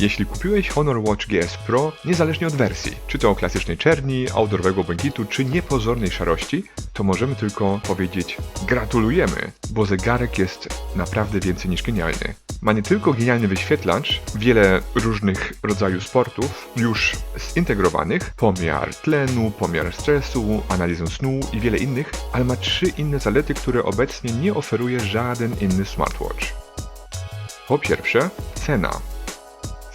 Jeśli kupiłeś Honor Watch GS Pro, niezależnie od wersji, czy to klasycznej czerni, outdoorowego błękitu, czy niepozornej szarości, to możemy tylko powiedzieć gratulujemy, bo zegarek jest naprawdę więcej niż genialny. Ma nie tylko genialny wyświetlacz, wiele różnych rodzajów sportów już zintegrowanych, pomiar tlenu, pomiar stresu, analizę snu i wiele innych, ale ma trzy inne zalety, które obecnie nie oferuje żaden inny smartwatch. Po pierwsze, cena.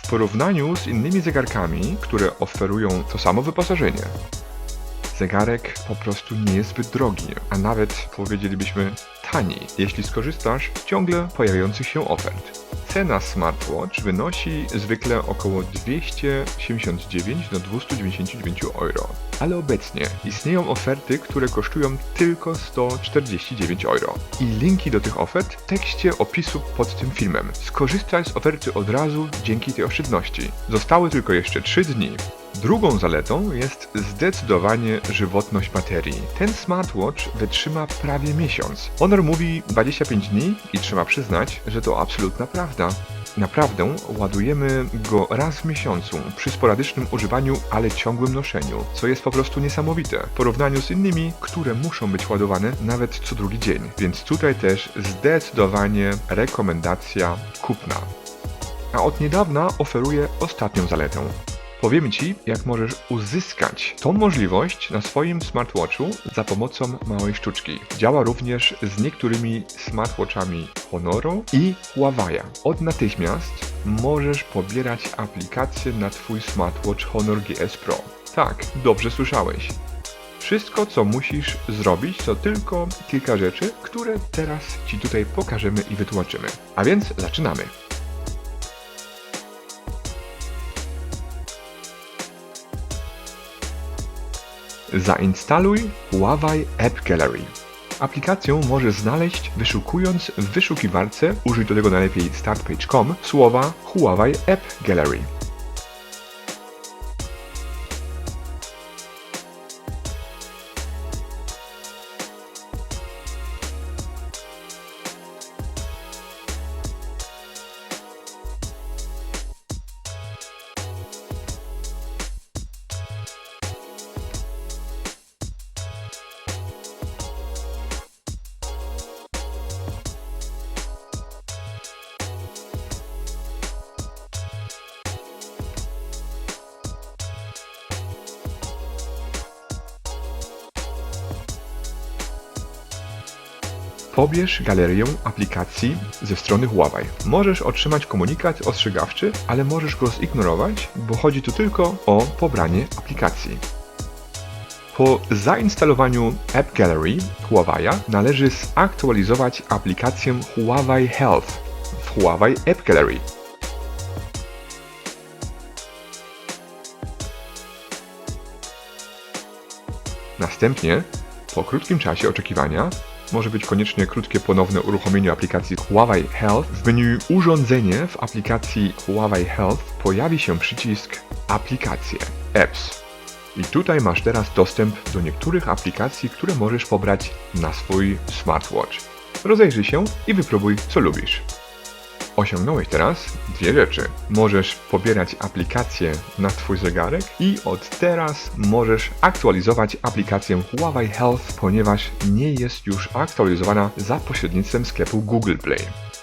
W porównaniu z innymi zegarkami, które oferują to samo wyposażenie, zegarek po prostu nie jest zbyt drogi, a nawet powiedzielibyśmy tani, jeśli skorzystasz z ciągle pojawiających się ofert. Cena smartwatch wynosi zwykle około 279 do 299 euro, ale obecnie istnieją oferty, które kosztują tylko 149 euro. I linki do tych ofert w tekście opisu pod tym filmem. Skorzystaj z oferty od razu dzięki tej oszczędności. Zostały tylko jeszcze 3 dni. Drugą zaletą jest zdecydowanie żywotność baterii. Ten smartwatch wytrzyma prawie miesiąc. Honor mówi 25 dni i trzeba przyznać, że to absolutna prawda. Naprawdę ładujemy go raz w miesiącu przy sporadycznym używaniu, ale ciągłym noszeniu, co jest po prostu niesamowite w porównaniu z innymi, które muszą być ładowane nawet co drugi dzień. Więc tutaj też zdecydowanie rekomendacja kupna. A od niedawna oferuje ostatnią zaletę. Powiemy Ci, jak możesz uzyskać tą możliwość na swoim smartwatchu za pomocą małej sztuczki. Działa również z niektórymi smartwatchami Honoru i Huawei'a. Od natychmiast możesz pobierać aplikację na Twój smartwatch Honor GS Pro. Tak, dobrze słyszałeś. Wszystko, co musisz zrobić, to tylko kilka rzeczy, które teraz Ci tutaj pokażemy i wytłumaczymy. A więc zaczynamy. Zainstaluj Huawei App Gallery. Aplikację możesz znaleźć wyszukując w wyszukiwarce, użyj do tego najlepiej startpage.com, słowa Huawei App Gallery. Pobierz galerię aplikacji ze strony Huawei. Możesz otrzymać komunikat ostrzegawczy, ale możesz go zignorować, bo chodzi tu tylko o pobranie aplikacji. Po zainstalowaniu App Gallery Huawei'a należy zaktualizować aplikację Huawei Health w Huawei App Gallery. Następnie, po krótkim czasie oczekiwania, może być koniecznie krótkie ponowne uruchomienie aplikacji Huawei Health. W menu Urządzenie w aplikacji Huawei Health pojawi się przycisk Aplikacje Apps. I tutaj masz teraz dostęp do niektórych aplikacji, które możesz pobrać na swój smartwatch. Rozejrzyj się i wypróbuj co lubisz. Osiągnąłeś teraz dwie rzeczy. Możesz pobierać aplikacje na Twój zegarek i od teraz możesz aktualizować aplikację Huawei Health, ponieważ nie jest już aktualizowana za pośrednictwem sklepu Google Play.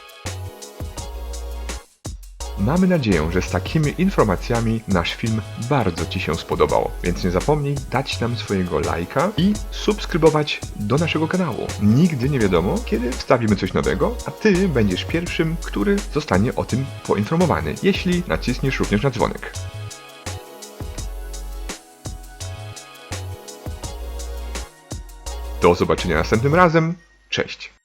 Mamy nadzieję, że z takimi informacjami nasz film bardzo Ci się spodobał, więc nie zapomnij dać nam swojego lajka i subskrybować do naszego kanału. Nigdy nie wiadomo, kiedy wstawimy coś nowego, a Ty będziesz pierwszym, który zostanie o tym poinformowany, jeśli naciśniesz również na dzwonek. Do zobaczenia następnym razem. Cześć!